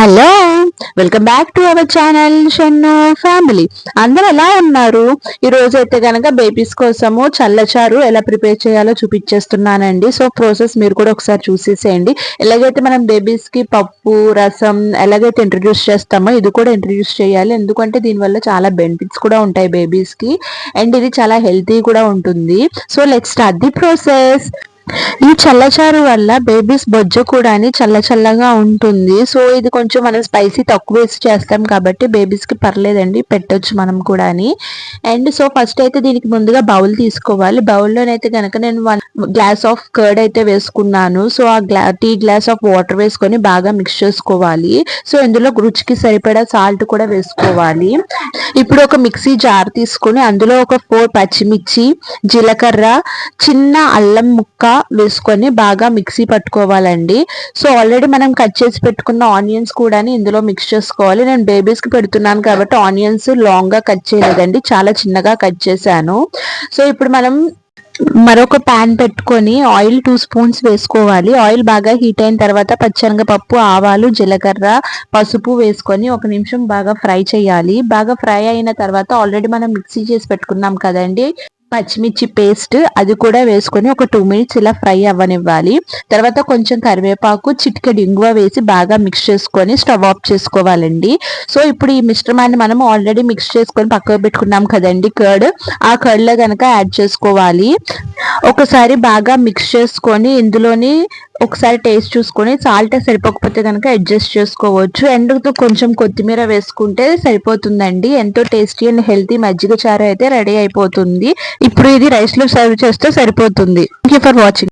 Hello welcome back to our channel Shannu family. అందరు ఎలా ఉన్నారు? ఈ రోజు అయితే కనుక బేబీస్ కోసము చల్లచారు ఎలా ప్రిపేర్ చేయాలో చూపించేస్తున్నానండి. సో ప్రాసెస్ మీరు కూడా ఒకసారి చూసేసేయండి. ఎలాగైతే మనం బేబీస్కి పప్పు రసం ఎలాగైతే ఇంట్రడ్యూస్ చేస్తామో ఇది కూడా ఇంట్రడ్యూస్ చేయాలి. ఎందుకంటే దీనివల్ల చాలా బెనిఫిట్స్ కూడా ఉంటాయి బేబీస్కి అండ్ ఇది చాలా హెల్తీ కూడా ఉంటుంది. So let start the process ఈ చల్లచారు వల్ల బేబీస్ బొజ్జ కూడా చల్ల చల్లగా ఉంటుంది. సో ఇది కొంచెం మనం స్పైసీ తక్కువ వేసి చేస్తాం కాబట్టి బేబీస్కి పర్లేదండి పెట్టొచ్చు మనం కూడా అండ్ సో ఫస్ట్ అయితే దీనికి ముందుగా బౌల్ తీసుకోవాలి. బౌల్లోనైతే కనుక నేను వన్ గ్లాస్ ఆఫ్ కర్డ్ అయితే వేసుకున్నాను. సో ఆ గ్లా టీ గ్లాస్ ఆఫ్ వాటర్ వేసుకొని బాగా మిక్స్ చేసుకోవాలి. సో ఇందులో రుచికి సరిపడా సాల్ట్ కూడా వేసుకోవాలి. ఇప్పుడు ఒక మిక్సీ జార్ తీసుకొని అందులో ఒక ఫోర్ పచ్చిమిర్చి జీలకర్ర చిన్న అల్లం ముక్క వేసుకొని బాగా మిక్సీ పట్టుకోవాలండి. సో ఆల్రెడీ మనం కట్ చేసి పెట్టుకున్న ఆనియన్స్ కూడా ఇందులో మిక్స్ చేసుకోవాలి. నేను బేబీస్కి పెడుతున్నాను కాబట్టి ఆనియన్స్ లాంగ్గా కట్ చేయలేదండి. చాలా చిన్నగా కట్ చేశాను. సో ఇప్పుడు మనం మరొక ప్యాన్ పెట్టుకొని ఆయిల్ టూ స్పూన్స్ వేసుకోవాలి. ఆయిల్ బాగా హీట్ అయిన తర్వాత పచ్చనగపప్పు ఆవాలు జీలకర్ర పసుపు వేసుకొని ఒక నిమిషం బాగా ఫ్రై చేయాలి. బాగా ఫ్రై అయిన తర్వాత ఆల్రెడీ మనం మిక్సీ చేసి పెట్టుకున్నాం కదండి. పచ్చిమిర్చి పేస్ట్ అది కూడా వేసుకొని ఒక టూ మినిట్స్ ఇలా ఫ్రై అవ్వనివ్వాలి. తర్వాత కొంచెం కరివేపాకు చిటికెడు ఇంగువ వేసి బాగా మిక్స్ చేసుకొని స్టవ్ ఆఫ్ చేసుకోవాలండి. సో ఇప్పుడు ఈ మిశ్రమాన్ని మనం ఆల్రెడీ మిక్స్ చేసుకొని పక్కకు పెట్టుకున్నాం కదండి కర్డ్ ఆ కర్డ్లో కనుక యాడ్ చేసుకోవాలి. ఒకసారి బాగా మిక్స్ చేసుకొని ఇందులోని ఒకసారి టేస్ట్ చూసుకొని సాల్ట్ సరిపోకపోతే కనుక అడ్జస్ట్ చేసుకోవచ్చు. అండ్ కొంచెం కొత్తిమీర వేసుకుంటే సరిపోతుందండి. ఎంతో టేస్టీ అండ్ హెల్తీ మజ్జిగ చారు అయితే రెడీ అయిపోతుంది. ఇప్పుడు ఇది రైస్లో సర్వ్ చేస్తే సరిపోతుంది. Thank you for watching